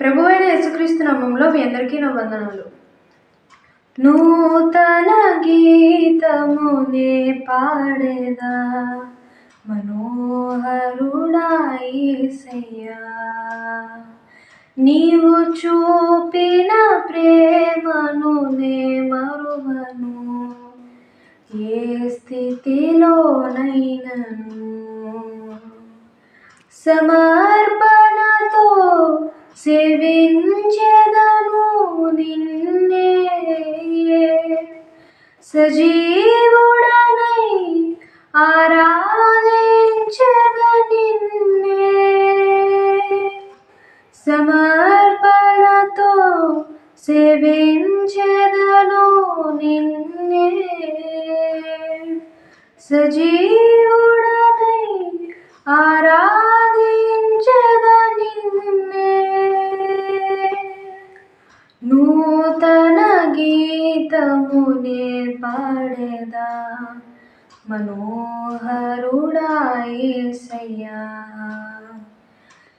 ప్రభువైన యేసుక్రీస్తు నామంలో మీ అందరికీ నా వందనాలు. నూతన గీతమునే పాడేదా మనోహరుడాయిసయ్యా. నీవు చూపిన ప్రేమను నే మరువను ఏ స్థితిలోనైనను. సమర్ప సేవించెదను నిన్నే. సజీవుడనై ఆరాధించెద నిన్నే. సమర్పణతో సేవించెదను నిన్నే. సజీవుడనై ఆరా గీతమునే పాడేదా? మనోహరుడాయేసయ్యా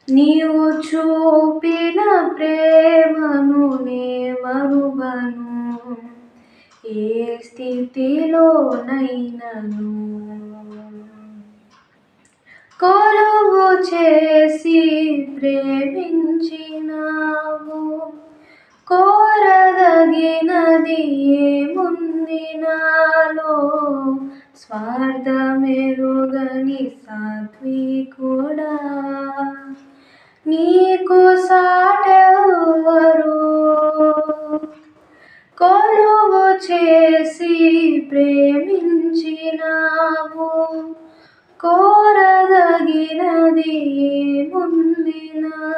నీవు చూపిన ప్రేమను నే మరువను. ఏ స్థితిలోనైనను? కొలువు చేసి ప్రేమించినావు. తగినది ఏముంది నాలో? స్వార్థమెరుగని సాత్వికుడా నీకు సాటెవరు కొలువు చేసి ప్రేమించినావు. కోరదగినది ఏముంది నాలో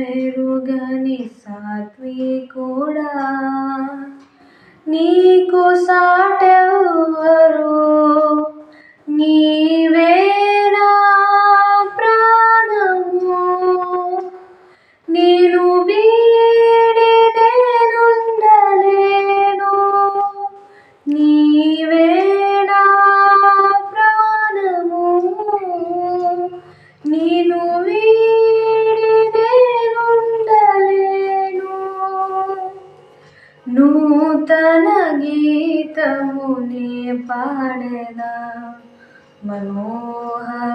మెరుగని సాత్వి కూడా నీకు సాటెవరు నీ నూతన గీతమునే పాడేదా మనోహరుడాయేసయ్యా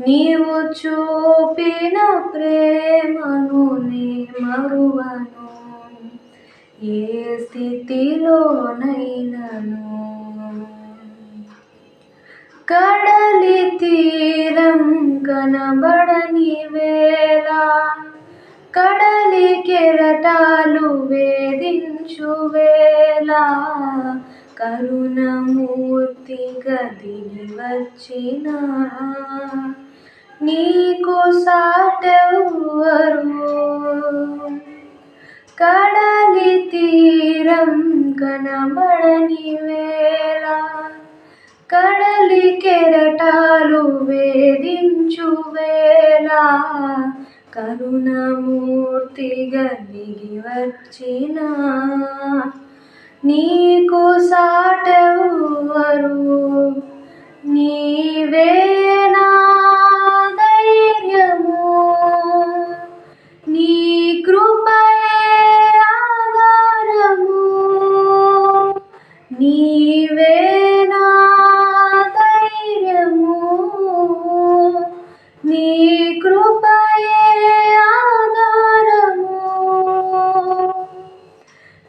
నీవు చూపిన ప్రేమను నీ మరువను. ఏ స్థితిలోనైనను. కడలి తీరం కనబడని వేళ కెరటాలు వేధించు వేళ కరుణమూర్తిగా దిగి వచ్చిన. నీకు సాటెవ్వరు కడలి తీరం కనబడని వేళ కడలి కెరటాలు వేధించువేళ కరుణమూర్తిగా దిగి వచ్చిన నీకు సాటెవ్వరు